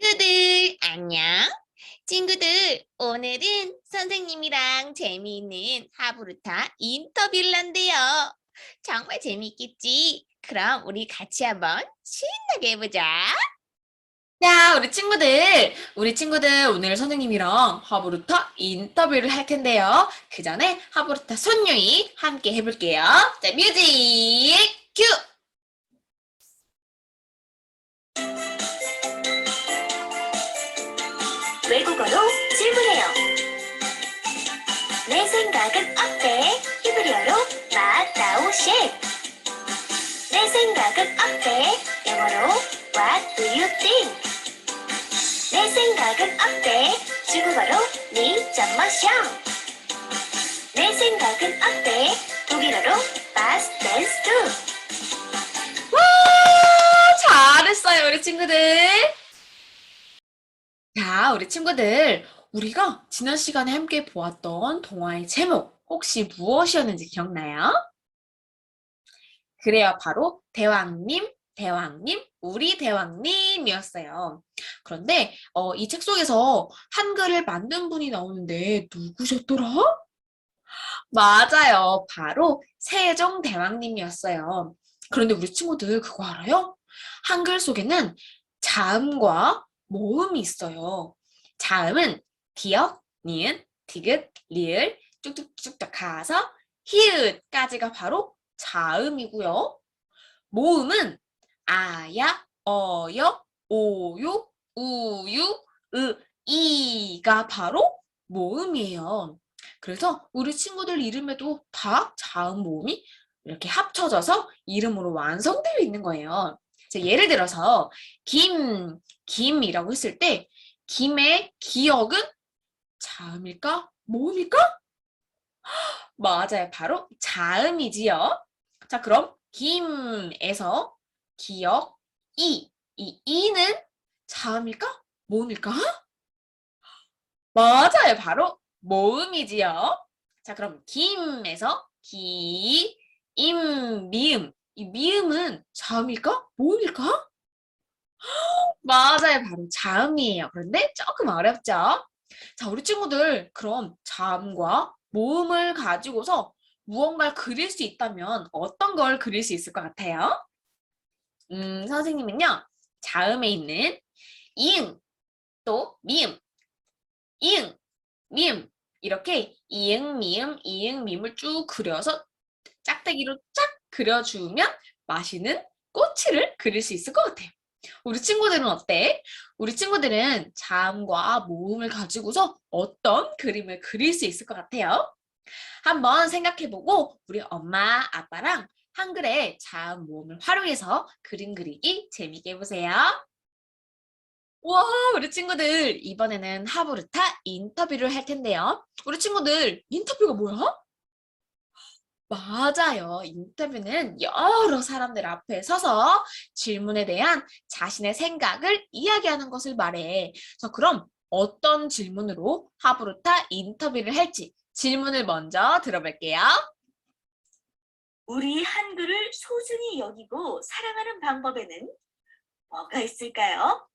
친구들 안녕. 친구들 오늘은 선생님이랑 재미있는 하부르타 인터뷰를 한대요. 정말 재미있겠지? 그럼 우리 같이 한번 신나게 해보자. 야, 우리 친구들, 우리 친구들 오늘 선생님이랑 하브루타 인터뷰를 할 텐데요. 그 전에 하브루타 손유이 함께 해볼게요. 자, 뮤직 큐! 생각은 어때? 영어로 What do you think? 내 생각은 어때? 중국어로 니점머샹내 생각은 어때? 독일어로 Was does do 와 잘했어요 우리 친구들 자 우리 친구들 우리가 지난 시간에 함께 보았던 동화의 제목 혹시 무엇이었는지 기억나요? 그래요, 바로 대왕님, 대왕님, 우리 대왕님이었어요. 그런데 어, 이 책 속에서 한글을 만든 분이 나오는데 누구셨더라? 맞아요, 바로 세종대왕님이었어요. 그런데 우리 친구들 그거 알아요? 한글 속에는 자음과 모음이 있어요. 자음은 기역, 니은, 디귿, 리을 쭉쭉쭉 가서 히읗까지가 바로 자음이고요. 모음은 아야, 어여, 오요, 우유, 으, 이가 바로 모음이에요. 그래서 우리 친구들 이름에도 다 자음 모음이 이렇게 합쳐져서 이름으로 완성되어 있는 거예요. 자, 예를 들어서 김, 김이라고 했을 때 김의 기억은 자음일까? 모음일까? 맞아요. 바로 자음이지요. 자, 그럼 김에서 기억 이, 이 이는 자음일까? 모음일까? 맞아요. 바로 모음이지요. 자, 그럼 김에서 기, 임, 미음. 이 미음은 자음일까? 모음일까? 맞아요. 바로 자음이에요. 그런데 조금 어렵죠? 자, 우리 친구들, 그럼 자음과 모음을 가지고서 무언가를 그릴 수 있다면 어떤 걸 그릴 수 있을 것 같아요? 음, 선생님은요, 자음에 있는 이응, 또 미음, 이응, 미음, 이렇게 이응, 미음, 이응, 미음을 쭉 그려서 짝대기로 쫙 그려주면 맛있는 꼬치를 그릴 수 있을 것 같아요. 우리 친구들은 어때? 우리 친구들은 자음과 모음을 가지고서 어떤 그림을 그릴 수 있을 것 같아요? 한번 생각해보고 우리 엄마, 아빠랑 한글의 자음, 모음을 활용해서 그림 그리기 재밌게 해보세요. 와, 우리 친구들 이번에는 하부르타 인터뷰를 할 텐데요. 우리 친구들 인터뷰가 뭐야? 맞아요. 인터뷰는 여러 사람들 앞에 서서 질문에 대한 자신의 생각을 이야기하는 것을 말해. 자, 그럼 어떤 질문으로 하부르타 인터뷰를 할지 질문을 먼저 들어볼게요. 우리 한글을 소중히 여기고 사랑하는 방법에는 뭐가 있을까요?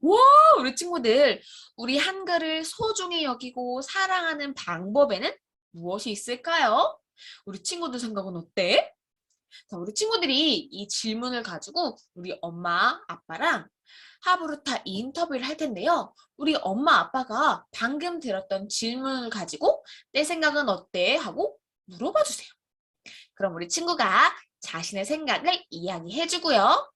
와, 우리 친구들, 우리 한글을 소중히 여기고 사랑하는 방법에는 무엇이 있을까요? 우리 친구들 생각은 어때? 자, 우리 친구들이 이 질문을 가지고 우리 엄마, 아빠랑 하부르타 인터뷰를 할 텐데요. 우리 엄마, 아빠가 방금 들었던 질문을 가지고 내 생각은 어때? 하고 물어봐 주세요. 그럼 우리 친구가 자신의 생각을 이야기해 주고요.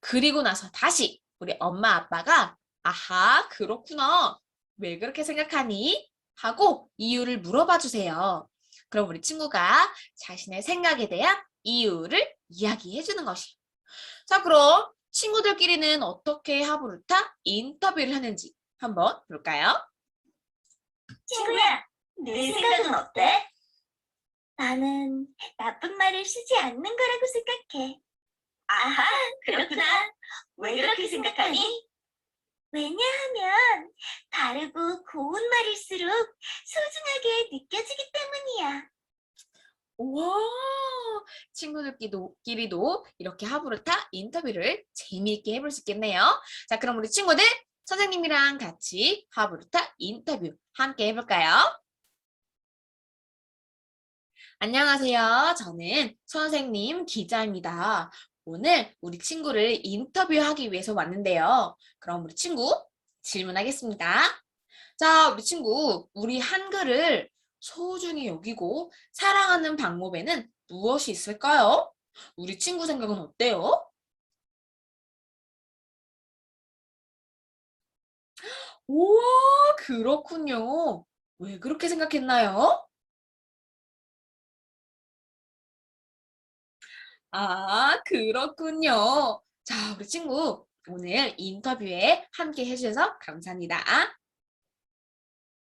그리고 나서 다시 우리 엄마, 아빠가 아하, 그렇구나. 왜 그렇게 생각하니? 하고 이유를 물어봐 주세요. 그럼 우리 친구가 자신의 생각에 대한 이유를 이야기해 주는 것이에요. 자, 그럼 친구들끼리는 어떻게 하부르타 인터뷰를 하는지 한번 볼까요? 친구야, 내 생각은 어때? 나는 나쁜 말을 쓰지 않는 거라고 생각해. 아하, 그렇구나. 왜 그렇게 생각하니? 왜냐하면 바르고 고운 말일수록 소중하게 느껴지기 때문이야. 와, 친구들끼리도 끼리도 이렇게 하부르타 인터뷰를 재미있게 해볼 수 있겠네요. 자, 그럼 우리 친구들 선생님이랑 같이 하브루타 인터뷰 함께 해볼까요? 안녕하세요. 저는 선생님 기자입니다. 오늘 우리 친구를 인터뷰하기 위해서 왔는데요. 그럼 우리 친구 질문하겠습니다. 자, 우리 친구, 우리 한글을 소중히 여기고 사랑하는 방법에는 무엇이 있을까요? 우리 친구 생각은 어때요? 우와, 그렇군요. 왜 그렇게 생각했나요? 아, 그렇군요. 자, 우리 친구, 오늘 인터뷰에 함께 해주셔서 감사합니다.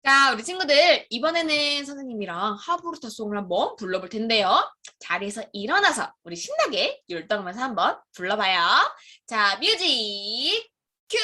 자, 우리 친구들, 이번에는 선생님이랑 하부르타 송을 한번 불러볼 텐데요. 자리에서 일어나서 우리 신나게 율동하면서 한번 불러봐요. 자, 뮤직 큐!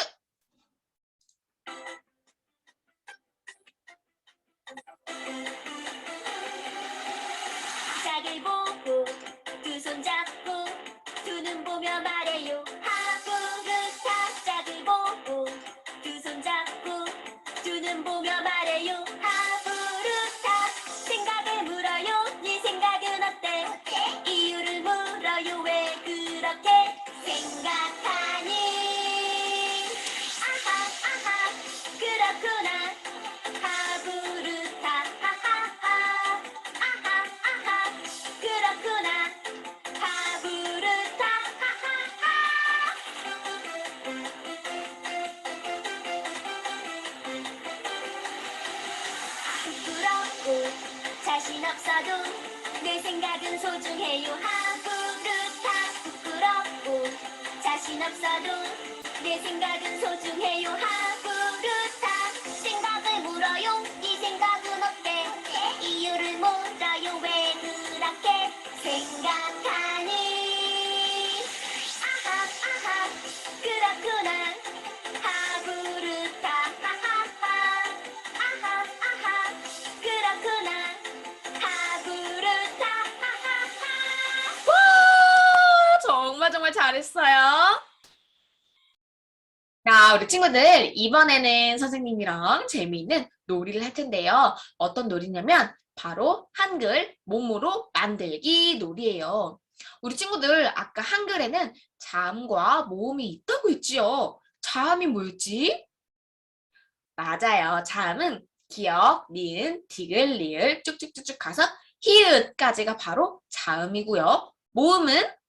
부끄럽고 자신 없어도 내 생각은 소중해요 하부르타 부끄럽고 자신 없어도 내 생각은 소중해요 하부 자, 우리 친구들, 이번에는 선생님이랑 재미있는 놀이를 할 텐데요. 어떤 놀이냐면, 바로 한글 몸으로 만들기 놀이예요. 우리 친구들, 아까 한글에는 자음과 모음이 있다고 했지요. 자음이 뭐였지? 맞아요. 자음은 기역, 니은, 디귿, 리을 쭉쭉쭉쭉 가서 히읗까지가 바로 자음이고요. 모음은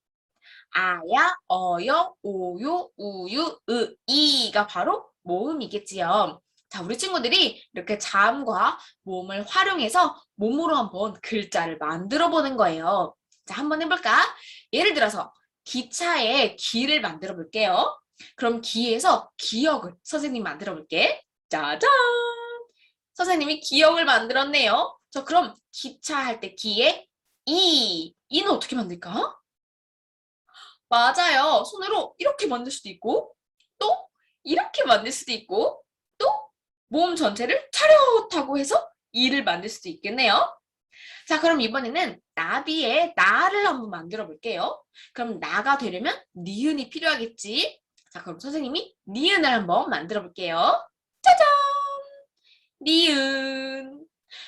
아야, 어여, 오요, 우유, 으, 이가 바로 모음이겠지요. 자, 우리 친구들이 이렇게 자음과 모음을 활용해서 몸으로 한번 글자를 만들어 보는 거예요. 자, 한번 해볼까? 예를 들어서 기차에 기를 만들어 볼게요. 그럼 기에서 기역을 선생님 만들어 볼게. 짜잔! 선생님이 기역을 만들었네요. 저 그럼 기차 할 때 기에 이, 이는 어떻게 만들까? 맞아요. 손으로 이렇게 만들 수도 있고, 또 이렇게 만들 수도 있고, 또 몸 전체를 차렷하고 해서 이를 만들 수도 있겠네요. 자, 그럼 이번에는 나비의 나를 한번 만들어 볼게요. 그럼 나가 되려면 니은이 필요하겠지. 자, 그럼 선생님이 니은을 한번 만들어 볼게요. 짜잔! 니은.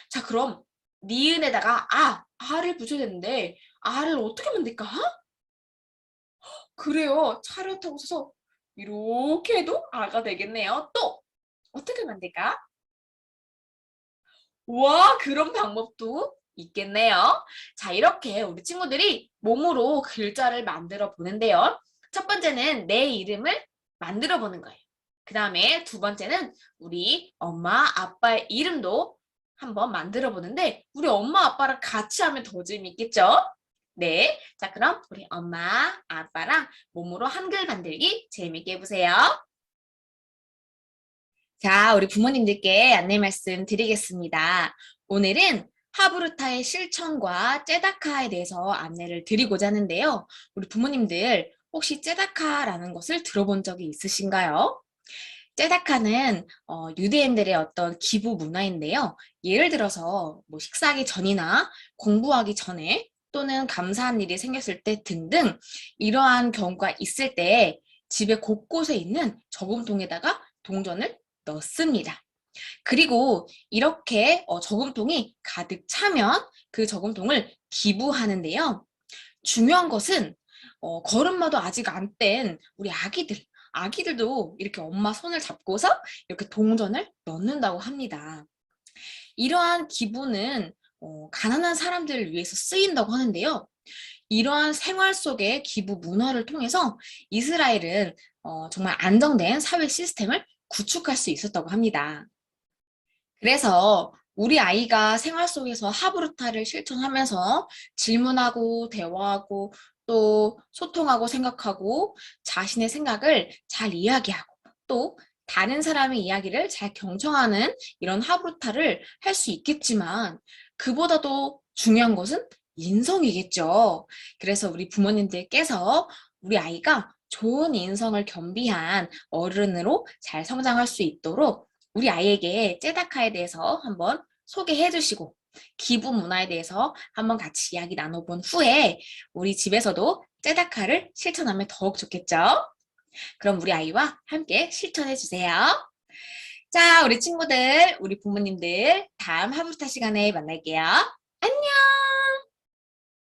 자, 그럼 니은에다가 아, 아를 붙여야 되는데 아를 어떻게 만들까? 그래요. 차렷하고 서서 이렇게 해도 아가 되겠네요. 또 어떻게 만들까? 와, 그런 방법도 있겠네요. 자, 이렇게 우리 친구들이 몸으로 글자를 만들어 보는데요. 첫 번째는 내 이름을 만들어 보는 거예요. 그 다음에 두 번째는 우리 엄마, 아빠의 이름도 한번 만들어 보는데 우리 엄마, 아빠랑 같이 하면 더 재미있겠죠? 네. 자, 그럼 우리 엄마, 아빠랑 몸으로 한글 만들기 재미있게 해보세요. 자, 우리 부모님들께 안내 말씀 드리겠습니다. 오늘은 하브루타의 실천과 째다카에 대해서 안내를 드리고자 하는데요. 우리 부모님들 혹시 째다카라는 것을 들어본 적이 있으신가요? 째다카는 어, 유대인들의 어떤 기부 문화인데요. 예를 들어서 뭐 식사하기 전이나 공부하기 전에 또는 감사한 일이 생겼을 때 등등 이러한 경우가 있을 때 집에 곳곳에 있는 저금통에다가 동전을 넣습니다. 그리고 이렇게 어, 저금통이 가득 차면 그 저금통을 기부하는데요. 중요한 것은 어, 걸음마도 아직 안 뗀 우리 아기들, 아기들도 이렇게 엄마 손을 잡고서 이렇게 동전을 넣는다고 합니다. 이러한 기부는 어, 가난한 사람들을 위해서 쓰인다고 하는데요. 이러한 생활 속의 기부 문화를 통해서 이스라엘은 어, 정말 안정된 사회 시스템을 구축할 수 있었다고 합니다. 그래서 우리 아이가 생활 속에서 하브루타를 실천하면서 질문하고 대화하고 또 소통하고 생각하고 자신의 생각을 잘 이야기하고 또 다른 사람의 이야기를 잘 경청하는 이런 하브루타를 할 수 있겠지만 그보다도 중요한 것은 인성이겠죠. 그래서 우리 부모님들께서 우리 아이가 좋은 인성을 겸비한 어른으로 잘 성장할 수 있도록 우리 아이에게 째다카에 대해서 한번 소개해 주시고 기부 문화에 대해서 한번 같이 이야기 나눠본 후에 우리 집에서도 째다카를 실천하면 더욱 좋겠죠? 그럼 우리 아이와 함께 실천해 주세요. 자, 우리 친구들, 우리 부모님들 다음 하부스타 시간에 만날게요.